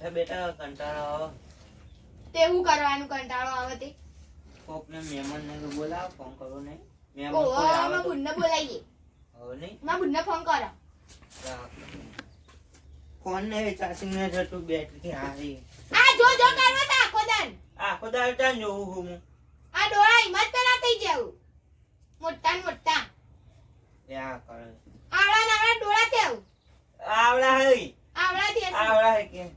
બેઠા બેઠા કંટાળો આવે. તે હું કરવાનું કંટાળો આવે તે? કોકને મહેમાનને ને બોલાવ ફોન કરો ને મહેમાન ઓ કોઈ આવે માં તો. બુનને બોલાવીએ હવે નહીં. માં બુનને ફોન કરો. ફોન ને ચાર્જિંગ ને જતું બેટરી હારી આ જો જો કરવા તા આખો દાન. આખો દાડ ત્યાં જોઉં હું હું. આ ડોળા હિંમત ના થઈ જાવ મોટા ને મોટા. યા કરે. આવડા નાવડા ડોળા તેવ આવડા હઈ આવડા દેશ આવડા હે કે.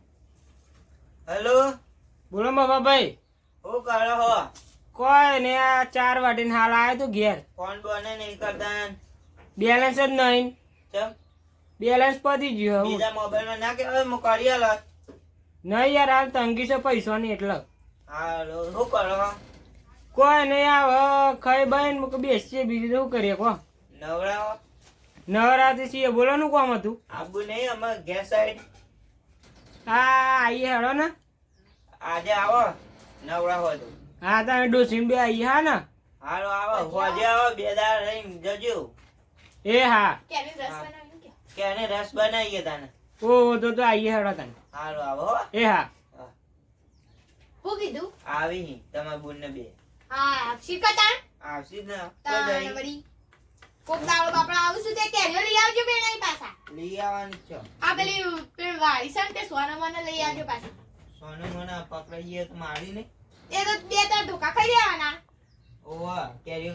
હેલો? બોલો બાબાભાઈ હું કરો હો. કોઈ ને આ ચાર વાટીને હાલ આવ્યો તો ઘેર. ફોન બોને નહીં કરતા બેલેન્સ જ નહીં. ચમ? બેલેન્સ પતી ગયો. બીજા મોબાઈલમાં ના કે હવે કરી આલો નહીં યાર હાલ તંગી છે પૈસાની એટલે. હાલો શું કરો કોઈ નહીં આવ ખાઈ બહેન ને બેસીએ બીજું શું કરીએ કો નવરા હો નવરાત્રી છીએ બોલો નું કોમ હતું? આબુ નહીં અમાર ગેસ સાઈડ હા આઈએ હેડો ને. આજે આવો નવરા હોય તો. હા તમે ડોસીમ બે આઈએ હા ને? હાલો આવો હોજે આવો બે દાળ રહીને જજો. એ હા. કેને રસ બનાવીએ તને? ઓ તો તો આઈએ હેડો તને. હાલો આવો હો. એ હા. હું. કીધું? આવી તમાર બોલ ને બે. હા શીખતા આવશી ને તો જઈ વળી. કોક દાડો બાપડા આવું છું તે કેરીઓ લઈ આવજો બેન પાછા. લઈ આવવાની છો. આ પેલી પેલી વાળી છે તે સોના મને લઈ આવજો પાછા. સોનું મને પકડાઈ તો મારી નહીં. એ તો બે ત્રણ ઢોકા ખાઈ લેવાના. ઓવા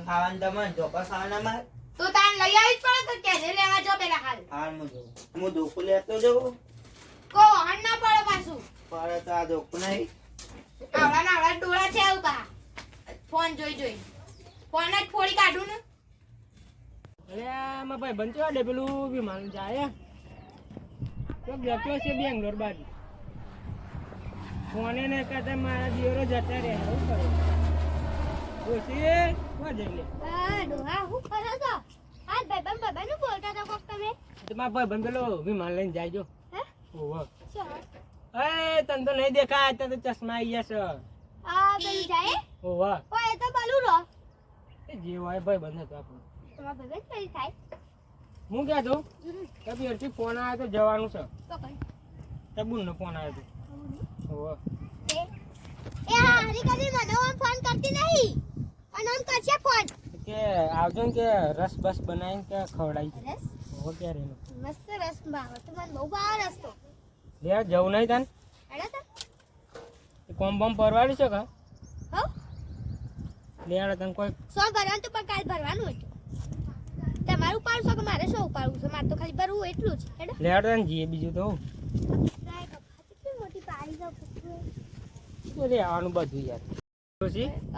ખાવાનું તમને ધોકા ખાવાના માર. તો તાન લઈ આવી જ પડે તો કેરી લેવા જો પેલા હાલ. હાલ હું હું ધોકું લેતો જઉં. કો હણ ના પડે પાછું. પડે તો આ ધોકું નહીં. આવડા ના ડોળા છે આવું ફોન જોઈ જોઈ. ફોન જ ફોડી કાઢું ને. અરે આમાં ભાઈ બનતો અડે પેલું વિમાન જાય તો જતો છે બેંગ્લોર બાજુ. ફોને ને કહેતા મારા દિયોરો જતા રહે શું કરું? ઓછી કોણ જઈ લે? ડોહા હું કરો છો? આ ભાઈબંધ ભાઈબંધ બોલતા હતા કોક તમે? તો મારા ભાઈ બંધ પેલો વિમાન લઈને જાયજો હે? ઓહો? એ તને તો નહીં દેખાય તને તો ચશ્મા આવી જશે આ પેલું જાય? ઓહો ઓ એ તો બલું રો એ જે હોય ભાઈ બંધ હતો આપણું તમારા થાય. હું ક્યાં છું? કે અડથી ફોન આવ્યો તો જવાનું છે. તો કઈ. તબુન ફોન આવ્યો તો. ઓહો. એ હારી કદી મને ફોન કરતી નહીં. અને ઓમ કરશે ફોન કે આવજો ને કે રસ બસ બનાવીને કે ખવડાવી રસ? ઓહો કે એનો મસ્ત રસ ભાવે. તો મને બહુ ભાવે રસ તો. લે જવું નહીં તને? હેડો તો. કોમ બમ પરવાડી છે કા? હો. લે તને કોઈ સો ભરવાનું તો પણ કાલ ભરવાનું હતું. તમારું ઉપાડું છો કે મારે શું ઉપાડવું છે? મારે તો ખાલી ભરવું એટલું જ. હેડો. લે ને જીએ બીજું તો. હું ટ્રાય કપ કેટલી મોટી પાડી જાવ શું રે આવવાનું બધું યાર.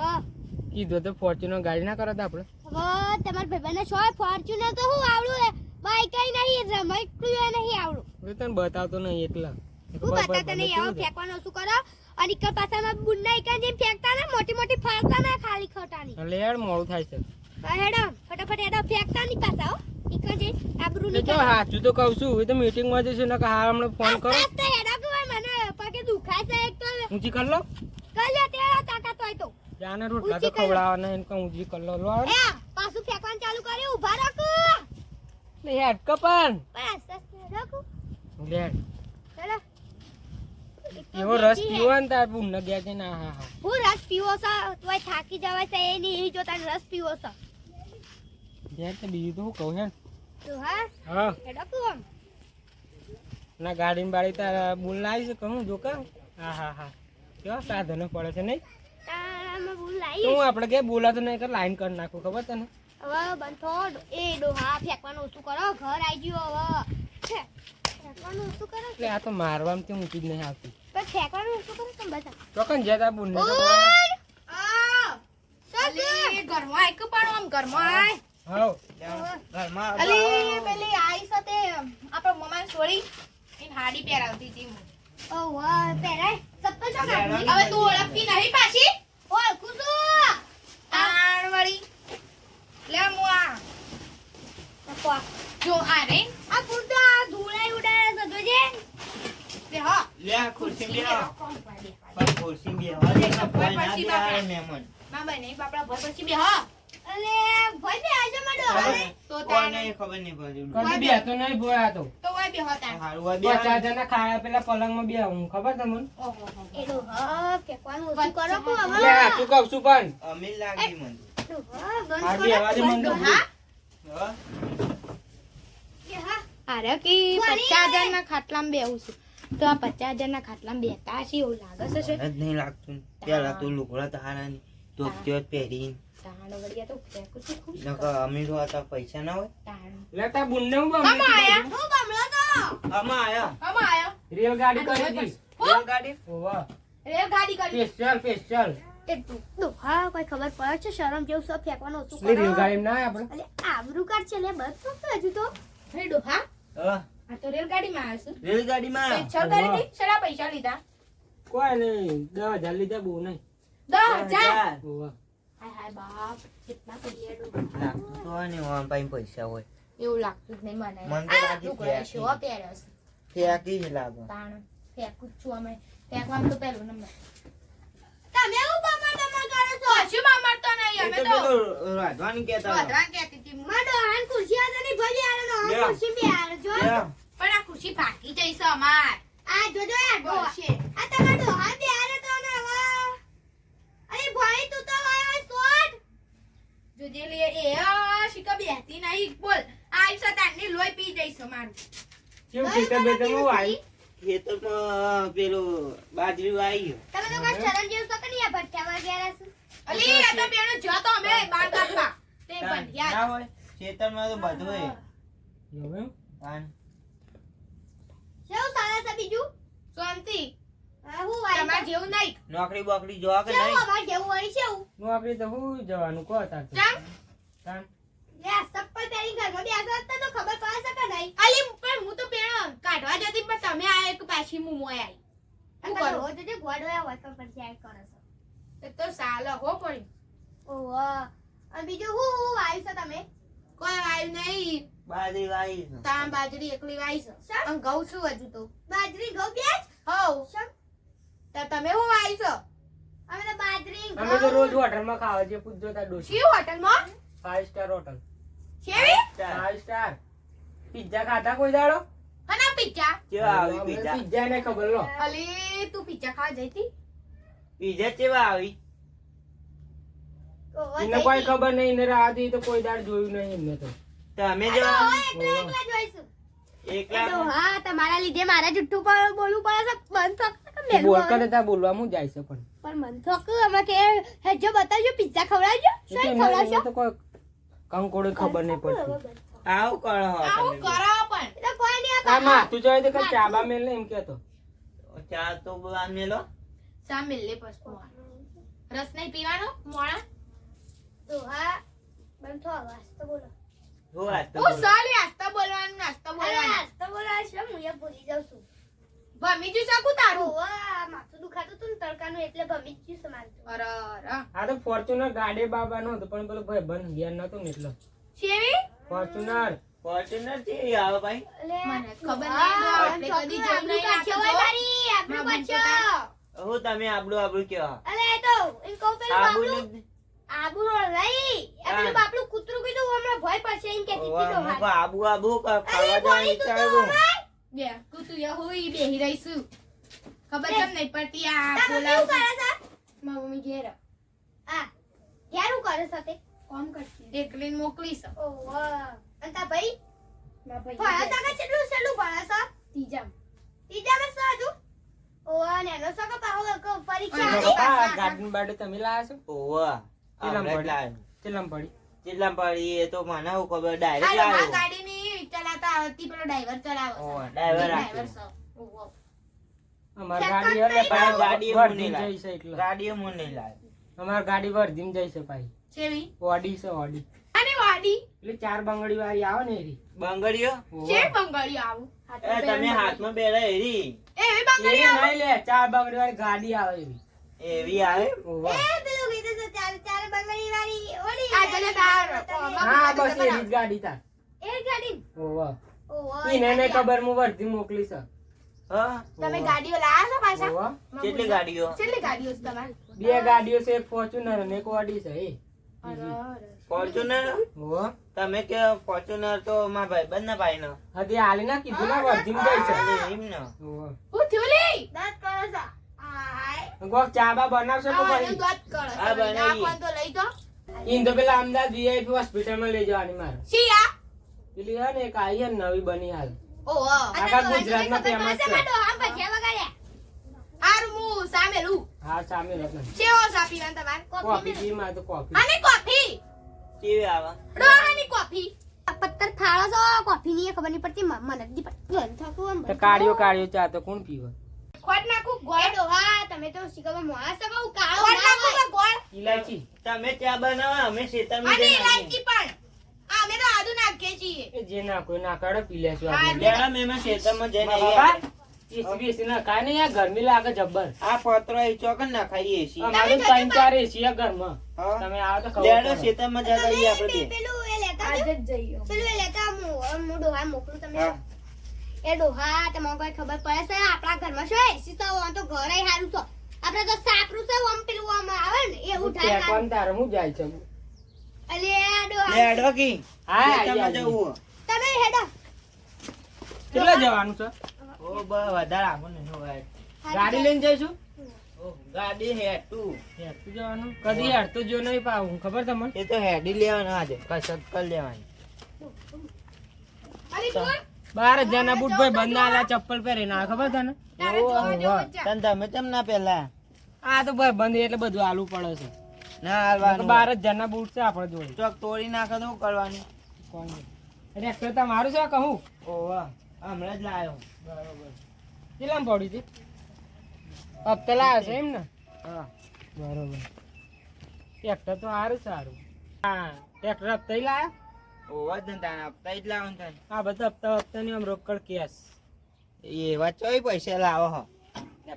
અ. કીધું તો ફોર્ચ્યુનર ગાડી ના કરો તો આપણે? હવે તમારા ભાઈબંધને શો ફોર્ચ્યુનર તો હું આવડું એ? બાઈક કઈ નહીં એ નહીં આવડું. હું તને બતાવતો નહીં એટલા હું બતાવતો નહીં આવો ફેંકવાનું શું કરો? અને પાછામાં બુન્ના એકા જેમ ફેંકતા ને મોટી મોટી ફાળતા ના ખાલી ખોટાની. લેડ હેડ મોડું થાય છે. હા, હેડો. ફટાફટ હેડો ફેંકતા નહીં પાછા હો. આબરૂ તો કહું છું. એ તો ને હાલ હમણાં ફોન કરો. આસ્તે હેડો કે મને પગે દુખાય છે એક તો. ઊંચી કર લો. કલ્યા તેરા તાકાત હોય તો. જાને રોટલા તો ઊંચી કર લો. ખવડાવવાના એને કહું ઊંચી કર લો. લો એ પાછું ફેંકવાનું ચાલુ કર્યું ઊભા રાખો. લે હેડ કપન. બસ લે એવો રસ પીવો ને તાર બુન ગયા છે ના હા હા હા. રસ પીવો છો તોય થાકી જવાય છે એ નહીં જો તાર રસ પીવો છો. યાર તો બીજું તો હું કહું છે તો હા. હા હેડો કુ આમ ના ગાડી બાડી તારા બુન લાવી છે કહું જો કા હા. હા હા કેવા સાધનો પડે છે નહીં? તારામાં ભૂલ તો લાવી હું આપણે કે બોલાતો નહીં કર લાઈન કરી નાખું ખબર તને? હવે બંધો એ ડોહા ફેંકવાનું ઓછું કરો ઘર આવી ગયું હવે. છે. ફેંકવાનું ઓછું કરો. એટલે આ તો મારવામાં તે ઊંચી જ નહીં આવતી. પણ ફેંકવાનું ઓછું કરો તમે બધા. ચોકન જતા શું છે? અલી ઘરમાં આય કે પણ આમ ઘરમાં આય. હાવ ઘરમાં અલી પેલી આઈ સાથે આપણા મમ્માને છોડી એને હાડી પહેરાવતી હતી ઓ વાહ પહેરાય? ચપ્પલ તો કાઢી હવે તું ઓળખતી નહીં પાછી? ઓળખું છું તાણ વળી લે હું પપ્પા, જો આ રે. આ પૂરતો આ ધૂળાઈ ઉડાડે છે જોજે. લે હા. લે ખુરશી બે પણ ખુરશી બે. હવે દેખા કોઈ ના પછી બે મહેમાન ના બને બાપડા ભર પછી બે હા. અને ભાઈ આજે માં ડોહા તો કોને ખબર નહીં પડી કદી બે તો નહીં ભોયા તો તો હોય બે હતા. હારું હોય બે પચાસ જણા ખાયા પેલા પલંગમાં બે હું ખબર તમને? ઓહો હો. એ ડોહા ઓછું કરો કો હવે? લે સાચું કહું છું પણ. અમીર લાગી મને ડોહા, બંધ કરો. બે અવાજે મને તો હા? હા? કે હા. અરે કે પચાસ હજાર ના ખાટલામાં બેહું છું. તો આ પચાસ હજાર ના ખાટલામાં બેતા છે એવું લાગે છે નહીં લાગતું. પેલા તું લુગડા તારા તો ત્યો જ પહેરીને? તાણ વળિયા તો ફેંકું છું ખૂબ નકર અમીર હતા પૈસા ના હોય. તાણ. લેતા બુનને હું આમાં આયા? હું બમણો તો? આમાં આયા. આમાં આયો? રેલગાડી કરી હતી. રેલગાડી? ઓવા. રેલગાડી કરી. Special special. એ કોઈ ખબર પડે છે શરમ જેવું સબ ફેંકવાનું ઓછું લે કરો? ના આપણે. અલે આબરૂ કાઢ છે લે બસ તો હજુ તો. હે ડોહા હા. આ તો રેલગાડીમાં આવ્યો છું. રેલગાડીમાં? પેન્શન કરી હતી? શેના પૈસા લીધા? કોઈ નહીં દસ હજાર લીધા બહુ નહીં. દસ હજાર હાય હાય બાપ. કેટલા પૈસા તો ને ઓન પાસે પૈસા હોય. એવું લાગતું જ નહીં મને. મને તો લાગે લુગડા શો પહેર્યો છે ફેંકી જ લાગે. તાણ ફેંકું છું અમે. ફેંકવામાં તો પહેલું નંબર. તમે હું બમણ બમણ કરો છો? કશું માં મળતો નહીં અમે તો તો રાધવાની કહેતા હતા. વધરા કહેતી હતી. માં ડોહાન ખુરશી આલે ની ભલી આલે નો લે. ખુરશી બે આલે જો. પણ આ ખુશી ભાગી જઈશ અમાર. આ જોજો આ ડોહા બળશે. આ તમારો ડોહા બે આલે તો અરે ભાઈ તું તો વાયો સોટ જોજે લે એ આ શીખા બેહતી નહીં બોલ. આઈ સતાની લોહી પી જઈશ અમારું કેવું ખેતર બેતર હું આવી ખેતરમાં પેલું બાજરી વાઈ તમે તો કોઈ શરમ જેવું તો કે નહીં આ ભઠ્ઠામાં ગયા છો? અલી આ તો બેનો જો તો અમે બાર કાપવા તે પણ ના યાદ હોય? ખેતરમાં તો બધું એવું એમ? તાન. કેવું સારા છે બીજું? શાંતિ. હા, હું તમાર જેવું નહીં. નોકરી બોકરી જોવા કે નહીં? અમાર જેવું વળી છે નોકરી તો હું જવાનું કહો તાર તો. જામ. લે આ પહેરી ઘરમાં બેસવા હતા તો ખબર પડે કે નહીં? અલી પણ હું તો પેણ કાઢવા જતી પણ તમે આ એક પાછી હું આવી આ શું તો જે ગોડોયા હોય તો પછી આ કરે તો સાલો હો પડી. ઓહો. અને બીજું હું હું છે તમે? કોઈ વાયુ નહીં. બાજરી વાઈ તામ બાજરી એકલી વાઈ છે. અને ઘઉં છું હજુ તો. બાજરી ઘઉં બે જ? હવ શમ? તો તમે હું આવી છો અમે તો બાજરી અમે તો રોજ હોટલમાં ખાવા જઈએ પૂછજો તા ડોશી. શી હોટલમાં? Five star hotel. કેવી ફાઈવ સ્ટાર પિઝા ખાતા કોઈ દાડો? હના પિઝા કેવા આવી પિઝા પિઝા ને ખબર લો અલી તું પિઝા ખાવા જઈતી પિઝા કેવા આવી? એને કોઈ ખબર નહીં ને રાધી તો કોઈ દાડ જોયું નહીં એમને તો. તમે જો એકલા જોઈશું. એકલા હા તમારા લીધે મારા જુઠ્ઠું પર બોલવું પડે છે બંધ કે આવે? નતા બોલવા હું જાય છે પણ. પણ મન થક અમે કે હે જો બતાવજો પિઝા ખવડાવજો શું એમને- તો કોઈ કંકોડે ખબર નહીં પડતી. આવ કરો આવ કરો પણ. એટલે કોઈ નહીં આ માં તું જોઈ તો ચાબા મેલ ને એમ કેતો ચા તો આ મેલો. ચા મેલ લે પસ્તો રસ નહીં પીવાનો મોણા? તો આ બન તો આવાસ તો બોલો હું તો સાલી આસ્તા બોલવાનું નાસ્તા બોલવાનું આસ્તા તો બોલો આજ તો હું એ ભૂલી જાઉં છું. ભમી જ શકું તારું? માથું દુખાતું તું ને તડકાનું એટલે ભમી જ મારું અરે અરે. આ તો ફોર્ચ્યુનર ગાડે બાબા નો હતો પણ પેલો ભાઈ બંધ ગયા નતો ને એટલો શેવી? ફોર્ચ્યુનર. ફોર્ચ્યુનર છે આવે ભાઈ. મને ખબર નહીં કદી છોકરું નહીં નહીં, આબરૂ આ તો હોય જો. તારી, આબરૂ મારા હું તમે આબડો આબડો કેવા અલે, તો એમ કહું પેલો આબુ આબુ નહીં. આ પેલું હા. કૂતરું કીધું હમણાં ભય પડશે એમ કે કીધું આબુ આબુ ખાવા તો વિચારું. બે તું તું બેહી રહીશું. ખબર કેમ નહીં પડતી આ તાર મમ્મી શું બોલાવ કરે છે? મારી મમ્મી ઘેર. આ, ઘેર શું કરે છે તે? કોમ કરતી એકલીને મોકલી છે. ઓહો. અને તાર ભાઈ? મારા ભણે ભાઈ છે કે ભણે છે? ત્રીજા પાહો પરીક્ષા આ ગાર્ડન તમે લાયા છો? આપણે પડી? એ તો મને ખબર ડાયરેક્ટ પેલો ડ્રાઈવર ચલાવે. Driver driver. અમાર ગાડી કર એટલે ભાઈ લાવો. વર્ધીમ જાય છે એટલે. ગાડીઓ મને નહીં અમાર ગાડી વર્ધીમ જાય છે ભાઈ. ઓડી છે ઓડી. અને વાડી? એટલે ચાર બંગડી વાળી આવે ને એરી. બંગડીઓ? છે બંગાળી આવું. એ તમે હાથમાં બેડા એરી. એવી એરી બંગાળી નહીં લે ચાર બંગડી વાળી ગાડી આવે એવી એવી આવે? એ પેલું કીધું છે ચાર ચાર બંગડી વાળી ઓલી આ જલે તાર હા બસ એરી જ ગાડી તાર. એ ગાડી. ઓવા ઓહો, ઈને ને ખબર હું વર્ધી મોકલી છે. હા? તમે ગાડીઓ લાયા છો પાછા? કેટલી ગાડીઓ? કેટલી ગાડીઓ છે તમારી. બે ગાડીઓ છે એક ફોર્ચ્યુનર અને એક ઓડી છે એ. ફોર્ચ્યુનર? હોવ તમે કે ફોર્ચ્યુનર તો મારા ભાઈબંધ ના ભાઈ નો હજી હાલી ના કીધું ના વર્ધીમ ગઈ છે. એમ ને હોવ. હું થયું દાંત કરો છો. બનાવશો તો આ દાંત કરો. આ બનાવીએ. તો લઈ જાઓ. ઈન તો પેલા અમદાવાદ વીઆઈપી હોસ્પિટલમાં લઈ જવાની મારે? પેલી હે ને એક આઈ હે નવી બની હાલ ઓહો. આખા ગુજરાતમાં famous છે. હારું હું સામે હા સામે લગ્ન ચેવો ચા પીવાનો કોફી પી માં તો કોફી આની કોફી. કેવી આવે ડોહાની કોફી. પત્તર ફાળો છો કોફી ની ખબર નહીં પડતી મને જ પડતી થાકું તો કાળિયો કાળિયો ચા તો કોણ પીવે ખોટ નાખું ગોળ. ડોહા તમે તો શીખવા કાળો નાખું ગોળ. ઇલાયચી તમે ચા બનાવો અમે ઇલાયચી પણ. આ અમે તો આદુ નાખીએ છીએ. જે ના કોઈ ના કાઢે પી લેશું હા, આપણે. લેડો મેં શેતામાં જઈને બાબા, આવીએ એસી ના કાંઈ નહીં યાર ગરમી લાગે જબ્બર. આ પત્રો એ ચોકન ના ખાઈએ છીએ. અમારે ત્રણ ચાર એસી છે ઘરમાં. તમે આવો તો ખબર લેડો પડે. શેતામાં જતા આવીએ આપણે પેલું એ લેતા આજે જ જઈએ. પેલું એ લેતા હું હું ડોહા મોકલું તમને. હા. એ ડોહા તમને કોઈ ખબર પડે છે? આપણા ઘરમાં શું એસી તો હોય તો ઘરે સારું તો. આપણે તો સાપરું છે આમ પેલું આમ આવે ને એવું થાય કોણ તારે હું જાય છે અલે આ. ડોહા લેડો કી. હા, શેતામાં જવું તમે હેડો. કેટલા જવાનું છે? ઓ બસ વધારે આગળ નહીં ગાડી લઈને જઈશું? ગાડી હેઠું. હેડતું જવાનું? કદી હેડતું જો નહીં પાવું ખબર તમને? એ તો હેડી લેવાનું આજે. કસરત કરી લેવાની. બાર હજાર ના બૂટ ભાઈ બંધ આલા ચપ્પલ પહેરીને ના ખબર તને. તને તમે કેમ ના પેલા આ તો ભાઈ બંધ એટલે બધું આલુ પડે છે. ના હાલવાનું. બાર ના બૂટ છે આપણે જોડે. ચોક તોડી નાખે તો શું કરવાનું? ટ્રેક્ટર તમારું છે કહું ઓવા હમણાં જ લાવ્યો બરાબર. કેટલામાં પડી હતી? હપ્તે લાવ્યો છે એમ ને હા. બરોબર. ટ્રેક્ટર તો સારું સારું. હા ટ્રેક્ટર હપ્તે લાવ્યા ઓવા જ ને તાણે હપ્તા જ લાવો ને. આ બધા હપ્તા હપ્તા ની આમ રોકડ કેસ એવા ચોય પૈસા લાવો હો.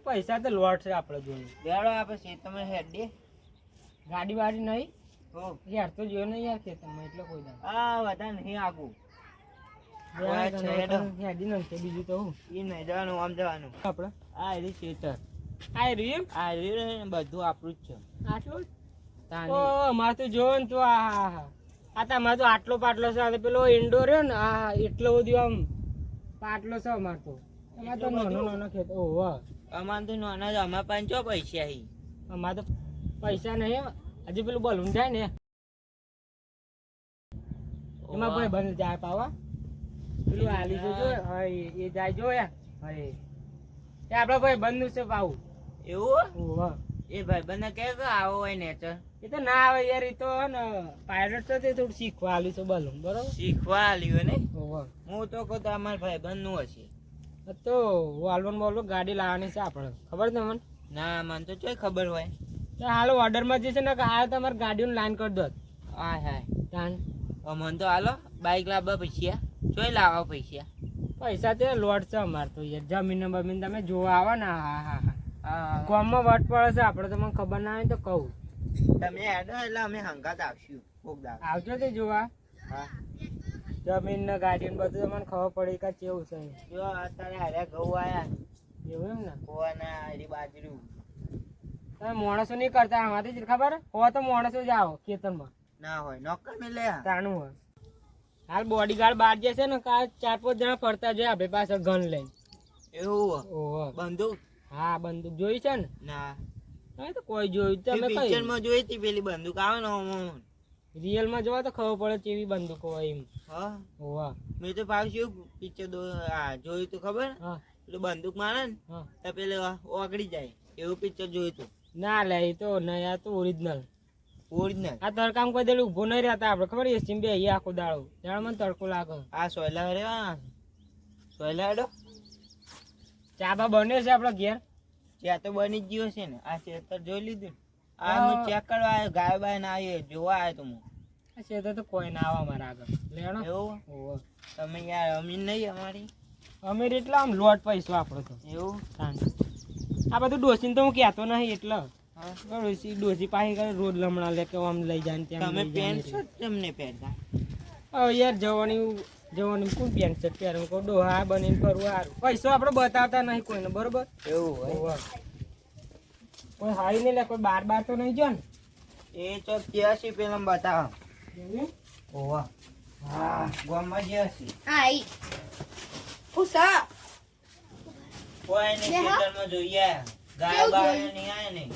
પૈસા તો લોટ છે આપણે જોડે. બેડો આપણે છે તમે હેડી ગાડી વાડી નહીં? યાર તો જોયો નહીં યાર ખેતરમાં એટલે કોઈ દાડો. આ વધારે નહીં આગું. યાર છે, તો હેડો. નવતર હેડી નથી બીજું તો હું. એ નહીં જવાનું આમ જવાનું. આપણે? આ એરી ખેતર આ રહ્યું આ રહ્યું બધું આપણું જ છે. આટલું ઓ મારે તો જોવો ને તો આ આ તમારે તો આટલો પાટલો છે પેલો ઇન્ડો રહ્યો ને આ એટલો બધું આમ પાટલો છે અમારે તો. અમારે તો નાનો નાનો ખેત ઓહો અમારે તો નાના જ અમારે પાંચ પૈસા અમારે તો પૈસા નહીં હજી પેલું બલૂન થાય ને. એમાં ભાઈ બંધ જાય પાવા પેલું હાલી જોજો એ જાય જોયા યાર એ આપડે ભાઈ બંધ છે પાવું. એવું? એ ભાઈ બંને કે આવો હોય નેચર એ તો ના આવે યાર એ તો ને પાયલટ તો તે થોડું શીખવા આલ્યું છે બલૂન બરોબર? શીખવા આલ્યું ને? હું. તો કહું તો અમારા ભાઈ બંધનું હશે તો વાલવન બોલવો ગાડી લાવવાની છે આપણે. ખબર છે તમને? ના મને તો ચોય ખબર હોય. હાલ ઓર્ડરમાં જે છે ને કે આ તમારે ગાડીનું લાઈન કરી દો. હા હા તાન મને તો હાલો બાઈક લાવવા પૈસા. જોઈ લાવવા પૈસા. પૈસા તે લોટ છે અમારે તો યાર. જમીન બમીન તમે જોવા આવો ને. હા હા હા ગામમાં વટ પડે છે આપણે તો મને ખબર ના હોય તો કહું. તમે હેડો એટલે અમે હંગાત આવશું આવજો તે જોવા. હા. જમીન ને ગાડી ને બધું તમને ખબર પડી કે કેવું છે. જો અત્યારે હારે ઘઉં આવ્યા એવું એમ ને? કોવાના હારી બાજરી તમે માણસો નહીં કરતા આમાંથી જ ખબર? હો તો માણસો જ આવો ખેતરમાં. ના હોય નોકર મિલે તાણું હોય. હાલ બોડીગાર્ડ બહાર જશે ને કાલ ચાર પાંચ જણા ફરતા જોઈએ આપડે પાસે ગન લઈને. એવું ઓહો. બંદૂક? હા બંદૂક જોઈ છે ને? ના. હવે તો કોઈ જોયું તમે પિક્ચર કઈ. માં જોઈ હતી પેલી બંદૂક. આવે ને ઓમ. રિયલમાં જોવા તો ખબર પડે કેવી બંદૂકો હોય એમ. હા? ઓહો. મેં તો પાછું પિક્ચર આ જોયું તું ખબર? હા. પેલું બંદૂક મારે ને તો પેલું ઓગળી જાય. એવું પિક્ચર જોયું તું. ના લે એ તો નહીં આ તો ઓરિજિનલ ઓરિજિનલ આ તડકામ કોઈ દેલું ઊભો નહીં રહેતા આપણે ખબર છે ચીંબે અહીંયા આખો દાળો જાણ મને તડકો લાગે. આ સોયલા રેવા સોયલા હેડો. ચા બા બને છે આપણા ઘેર? ચા તો બની જ ગયો છે ને આ ચેતર જોઈ લીધું. આ હું. ચેક કરવા આવ્યો ગાય બાય ના આવ્યો જોવા આવ્યો તો હું. આ ચેતર તો કોઈ ના આવે મારા આગળ. લેણો. એવું? તમે યાર અમીન નહીં અમારી. અમે એટલા આમ લોટ પૈસો આપણો તો. એવું. આ બધું ડોસીને તો હું કહેતો નહીં એટલે. હા ડોસી ડોસી પાસે રોજ લમણા લે કે આમ લઈ જાય ત્યાં તમે પેન્ટ શર્ટ કેમ પહેરતા હવે યાર જવાની જવાની કોણ પેન્ટ શર્ટ પહેરે કહું ડોહા બનીને ફરવું સારું પૈસો આપણે બતાવતા નહીં કોઈને બરોબર? એવું હોય? ઓહો. કોઈ હારી નહીં લે કોઈ બાર બાર તો નહીં જો ને. એ ચોક જ્યાસી પેલા બતાવો. ઓવા હા ગામમાં જ્યાસી હા ઈ. ઉસ કોઈ ને ખેતરમાં જોઈએ. ગાય બાય નહીં આય નહીં.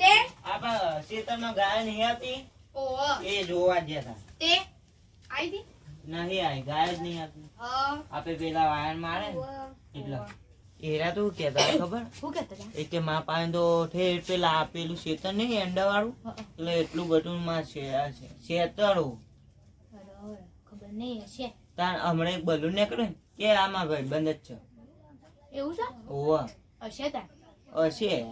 તે? આપા ખેતરમાં ગાય નહીં આવતી. ઓ એ જોવા ગયા હતા તે? આઈ દી નહીં આવી ગાય જ નહીં આવતી. આપે પેલા વાયર મારે. ને એરા તો કેતા ખબર? હું કહેતો એ કે માં પાસે તો ઠેર પેલા આપેલું શેતર નહીં અંડા વાળું. એટલે એટલું બધું માં શેતરો. બરાબર. ખબર નહીં હશે. તાર હમણાં એક બલૂન નીકળ્યું કે આમાં ભાઈ બંધ જ છે. એવું છે? ઓવા હશે તાર. હશે.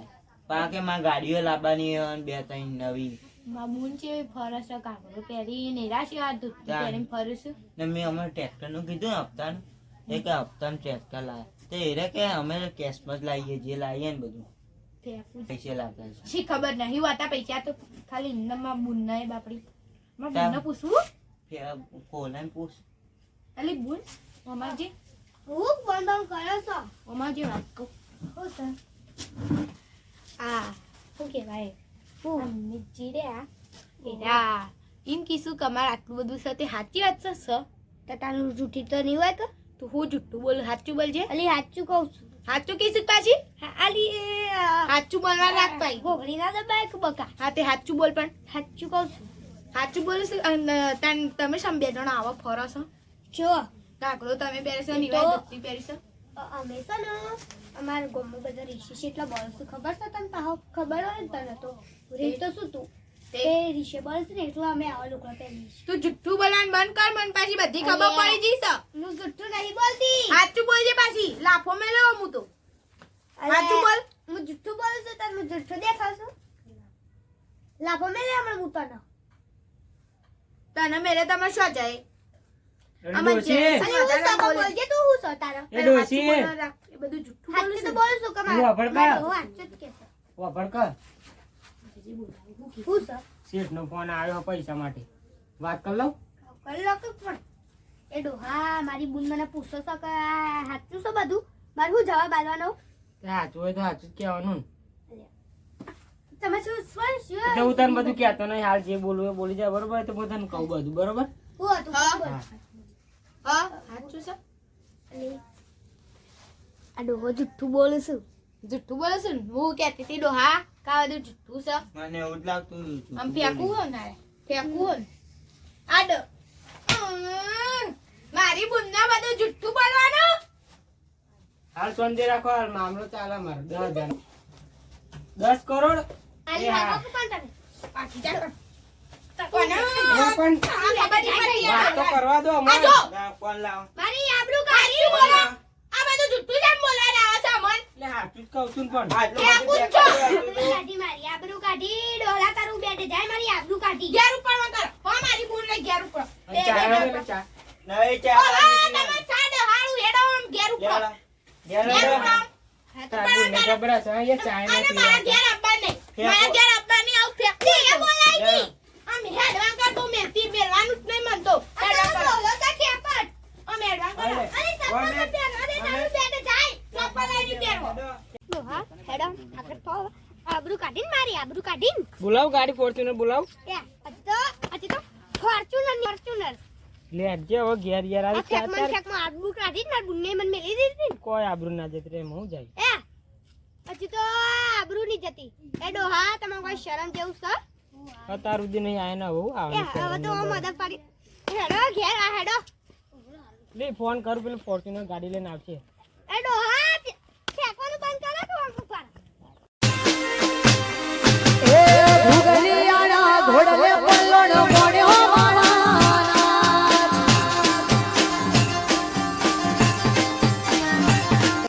પાકે માં ગાડીઓ લાવવાની અને બે ત્રણ નવી. મામૂન છે ફરસ કાકડો પહેરી નિરાશ યાદ તાન. ફરસ ને મેં અમારે ટ્રેક્ટરનું કીધું ને હપ્તાનું. એ કે હપ્તાનું ટ્રેક્ટર લાવે તો એ કે અમે કેશમાં જ લાવીએ જે લાવીએ ને બધું. પૈસા લાવતા છે. શી ખબર નહીં હોતા પૈસા તો ખાલી ઇન્દમમાં બુન નહીં બાપડી. માં. બુનને પૂછવું ખોલાઈને પૂછ? અલી બુન અમારજી હું બંધ બંધ કરો છો. અમારજી વાત કહું. હું સર આ શું કહેવાય? હું. જીર્યા એરા એમ કીશું કે અમારે આટલું બધું સાથે સાચી વાત છે સર તો તારું જૂઠી તો નહીં હોય કે તું હું જુઠ્ઠું બોલ? સાચું બોલજે. અલી સાચું કહું છું. સાચું કીધું પાછી? અલી આલી એ, આ, સાચું બોલવા રાખ ભાઈ ઘોઘરી ના દબાય કે બકા? હા તે સાચું બોલ પણ. સાચું કહું છું. સાચું બોલું છું તમે સમ બે જણા આવા ફરો છો. જો કાકડો તમે પહેરશો નિવાય ધોતી પહેરશો? અમે છે ને અમારા ગામમાં બધા રીશી છે એટલા બોલશું ખબર છે તને પાહો ખબર હોય ને તને તો? રીત તો શું તું? તે રીશે બોલશે ને એટલે અમે આવા લોકો પહેરીએ તું જુઠ્ઠું બોલવાનું બંધ કર મને પાછી બધી ખબર પડી જઈશ હું જુઠ્ઠું નહીં બોલતી. સાચું બોલજે પાછી લાફો મેલો હું તો. સાચું બોલ. હું જુઠ્ઠું બોલું છું તને હું જુઠ્ઠું દેખાડશું લાફો મેલે હમણાં હું તને. તને મેરે તમે શું જાય આમાં જે- બોલજે તું હું તારા. એ એ બધું જુઠ્ઠું તો બોલું હું? મારે હું ફોન આવ્યો પૈસા માટે. વાત કર લઉં? કલાક જ પણ. એ ડોહા મારી બુન મને પૂછો છો કે સાચું છે બધું? મારે શું જવાબ આલવાનો સાચું હોય તો સાચું જ કહેવાનું. ને. તમે શું શું શું હું તને બધું કહેતો નહીં હાલ જે બોલવું એ બોલી જાય બરોબર? તો હું તને કહું બધું બરોબર? હું હતું સાચું છે? અને આ ડોહો જુઠ્ઠું બોલું છું. જુઠ્ઠું બોલે છે હું કહેતી હતી ડોહા કા બધું જુઠ્ઠું છે? મને એવું જ લાગતું હતું. આમ ફેંકવું હોય ને ફેંકવું હોય આડ. મારી બુંદા બધું જુઠ્ઠું બોલવાનું? હાલ સંજે રાખો હાલ મામલો ચાલે મારો દસ હજાર દસ કરોડ? પાછી ચાલો. આ ખબર નહીં પડી વાત તો યાર. કરવા દો આ અમારે. જો, ના, ફોન લાવો. મારી આબરૂ કાઢી બોલો. આ બધું જુઠ્ઠું જેમ બોલવા આવે છે અમન. એટલે સાચું જ કહું છું ને પણ. આટલું એ બધું પૂછો. દેખાતું હતું. કાઢી મારી આબરૂ કાઢી ડોલા તારું બેઠે જાય મારી આબરૂ કાઢી. ઘેર ઉપરમાં કર. હો મારી બુન ને ઘેર ઉપર. અને ચા આવે એટલે ચા. આબરૂ કાઢીને મારી આબરૂ કાઢીને. બોલાવ ગાડી ફોર્ચ્યુનર બોલાવ. તો હજી તો. Fortuner Fortuner. લે હટજે હવે ઘેર ઘેર આવી ચા ફેકમાં ચાર. ફેકમાં આબરૂ કાઢીને મારી બુનને મને મેલી દીધી. કોઈ આબરૂ ના જતી રે હું જાય. એ હજી તો આબરૂ નહીં જતી. એ ડોહા તમે કોઈ શરમ જેવું સર અત્યાર સુધી નહીં આયા ના બહુ આવે હવે તો મદદ પડી. હેડો ઘેર આ હેડો. લે ફોન કરું પેલું ફોર્ચ્યુનર ગાડી લઈને આવશે. એ ડોહા